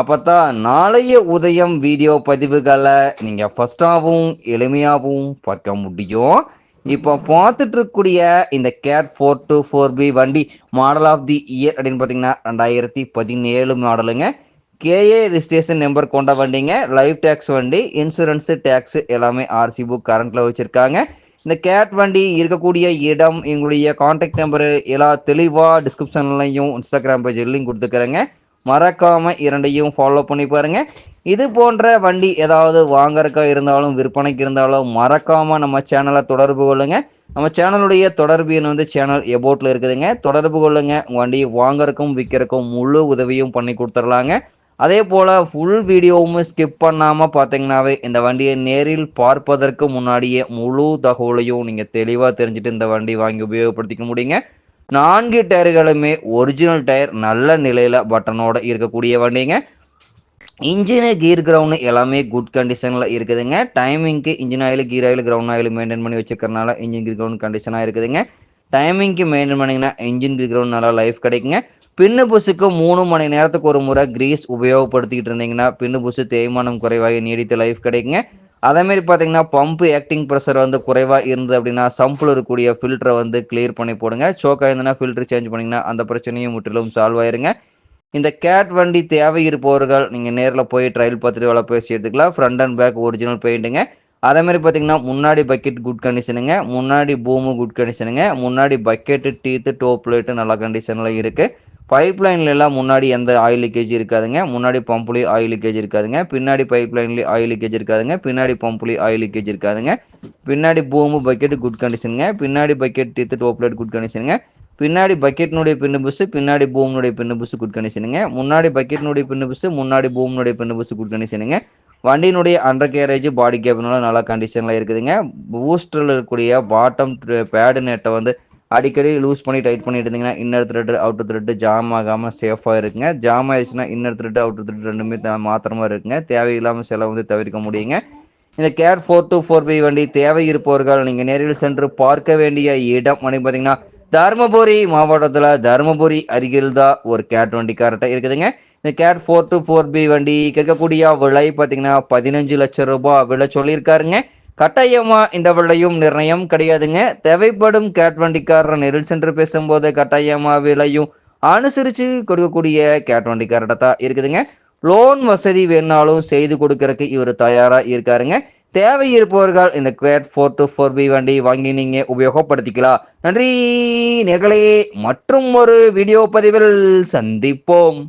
அப்பதான் நாளைய உதயம் வீடியோ பதிவுகளை நீங்கள் ஃபஸ்ட்டாகவும் எளிமையாகவும் பார்க்க முடியும். இப்போ பார்த்துட்டு இருக்கக்கூடிய இந்த cat four two four B வண்டி மாடல் ஆஃப் தி இயர் அப்படின்னு பார்த்தீங்கன்னா ரெண்டாயிரத்தி பதினேழு மாடலுங்க. கேஏ ரிஜிஸ்ட்ரேஷன் நம்பர் கொண்ட வண்டிங்க. லைஃப் டேக்ஸ் வண்டி இன்சூரன்ஸு டேக்ஸ் எல்லாமே ஆர்சி புக் கரண்ட்டில் வச்சுருக்காங்க. இந்த கேட் வண்டி இருக்கக்கூடிய இடம் எங்களுடைய காண்டாக்ட் நம்பரு எல்லா தெளிவாக டிஸ்கிரிப்ஷன்லையும் இன்ஸ்டாகிராம் பேஜ் லிங்க் கொடுத்துக்கிறேங்க. மறக்காமல் இரண்டையும் ஃபாலோ பண்ணி பாருங்கள் இது போன்ற வண்டி ஏதாவது வாங்கறக்கா இருந்தாலும் விற்பனைக்கு இருந்தாலும் மறக்காமல் நம்ம சேனலை தொடர்பு கொள்ளுங்கள் நம்ம சேனலுடைய தொடர்பு எண் வந்து சேனல் எபோட்டில் இருக்குதுங்க. தொடர்பு கொள்ளுங்க. வண்டியை வாங்கறக்கும் விற்கிறக்கும் முழு உதவியும் பண்ணி கொடுத்துடலாங்க. அதே போல் ஃபுல் வீடியோவும் ஸ்கிப் பண்ணாமல் பார்த்தீங்கன்னாவே இந்த வண்டியை நேரில் பார்ப்பதற்கு முன்னாடியே முழு தகவலையும் நீங்கள் தெளிவாக தெரிஞ்சுட்டு இந்த வண்டி வாங்கி உபயோகப்படுத்திக்க முடியுங்க. நான்கு டயர்களுமே ஒரிஜினல் டயர் நல்ல நிலையில் பட்டனோட இருக்கக்கூடிய வண்டிங்க. இன்ஜினு கீர் கிரவுண்டு எல்லாமே குட் கண்டிஷனில் இருக்குதுங்க. டைமிங்க்கு engine oil gear oil crown oil maintain பண்ணி வச்சுக்கிறனால இன்ஜின் கீர் கிரவுண்ட் கண்டிஷனாக இருக்குதுங்க. டைமிங்க்கு மெயின்டைன் பண்ணிங்கன்னா இன்ஜின் கீர் கிரவுண்ட் நல்லா லைஃப் கிடைக்குங்க. பின்னு புசுக்கு மூணு மணி நேரத்துக்கு ஒரு முறை கிரீஸ் உபயோகப்படுத்திக்கிட்டு இருந்தீங்கன்னா பின்னு புசு தேய்மானம் குறைவாக நீடித்த லைஃப் கிடைக்குங்க. அதேமாரி பார்த்தீங்கன்னா பம்பு ஆக்டிங் ப்ரெஷர் வந்து குறைவாக இருந்தது அப்படின்னா சம்பில் இருக்கக்கூடிய ஃபில்டரை வந்து கிளியர் பண்ணி போடுங்க. சோக்காக இருந்ததுன்னா ஃபில்டர் சேஞ்ச் பண்ணிங்கன்னா அந்த பிரச்சனையும் முற்றிலும் சால்வ் ஆயிருங்க. இந்த கேட் வண்டி தேவை இருப்பவர்கள் நீங்கள் நேரில் போய் ட்ரையல் பார்த்துட்டு வேலை பேசி எடுத்துக்கலாம். ஃப்ரண்ட் அண்ட் பேக் ஒரிஜினல் பெயிண்ட்டுங்க அதே மாதிரி பார்த்தீங்கன்னா முன்னாடி பக்கெட் குட் கண்டிஷனுங்க முன்னாடி பூமு குட் கண்டிஷனுங்க முன்னாடி பக்கெட்டு டீத்து டோப் பிளேட்டு நல்ல கண்டிஷனில் இருக்குது பைப் எல்லாம் முன்னாடி எந்த ஆயில் லீக்கேஜ் இருக்காதுங்க. முன்னாடி பம்புலேயும் ஆயில் லீக்கேஜ் இருக்காதுங்க. பின்னாடி பைப் லைன்லேயும் ஆயில் லீக்கேஜ் இருக்காதுங்க. பின்னாடி பம்புலேயும் ஆயில் லீக்கேஜ் இருக்காதுங்க. பின்னாடி பூமு பக்கெட் குட் கண்டிஷனுங்க பின்னாடி பக்கெட் டீத்து டோப் குட் கண்டிஷனுங்க பின்னாடி பக்கெட்னுடைய பின்னு புஸ் பின்னாடி பூம்னுடைய பின்னு புஸ் குட் கண்டிஷனுங்க முன்னாடி பக்கெட்னுடைய பின்னு புஸ் முன்னாடி பூம்னுடைய பின்னு புஸ் குட் கண்டிஷனுங்க வண்டியினுடைய அண்டர் கேரேஜ் பாடி கேபினோட நல்லா கண்டிஷனில் இருக்குதுங்க. பூஸ்டரில் இருக்கக்கூடிய பாட்டம் பேடு நெட்டை வந்து அடிக்கடி லூஸ் பண்ணி டைட் பண்ணிட்டு இருந்தீங்கன்னா inner thread outer thread jam ஆகாமல் சேஃபாக இருக்குங்க. ஜாம் ஆயிடுச்சுன்னா இன்னர் த்ரெட்டு அவுட்டர் த்ரெட் ரெண்டுமே மாத்திரமா இருக்குங்க. தேவையில்லாமல் செலவு வந்து தவிர்க்க முடியுங்க. இந்த cat four two four B வண்டி தேவை இருப்பவர்கள் நீங்கள் நேரில் சென்று பார்க்க வேண்டிய இடம் அப்படின்னு பார்த்தீங்கன்னா தருமபுரி மாவட்டத்தில் தருமபுரி அருகில் தான் ஒரு கேட் வண்டி கரெக்டாக இருக்குதுங்க. இந்த cat four two four B வண்டி கேட்கக்கூடிய விலை பார்த்தீங்கன்னா பதினஞ்சு லட்சம் ரூபாய் விலை சொல்லியிருக்காருங்க. கட்டாயமா இந்த விலையும் நிர்ணயம் கிடையாதுங்க. தேவைப்படும் கேட் வண்டிக்காரர் நேரில் சென்று பேசும்போது கட்டாயமா விலையும் அனுசரித்து கொடுக்கக்கூடிய கேட் வண்டிக்காரர்கிட்ட தான் இருக்குதுங்க. லோன் வசதி வேணாலும் செய்து கொடுக்கறதுக்கு இவர் தயாராக இருக்காருங்க. தேவை இருப்பவர்கள் இந்த cat four two four B வண்டி வாங்கி நீங்கள் உபயோகப்படுத்திக்கலாம். நன்றி நேர்களே. மற்றும் ஒரு வீடியோ பதிவில் சந்திப்போம்.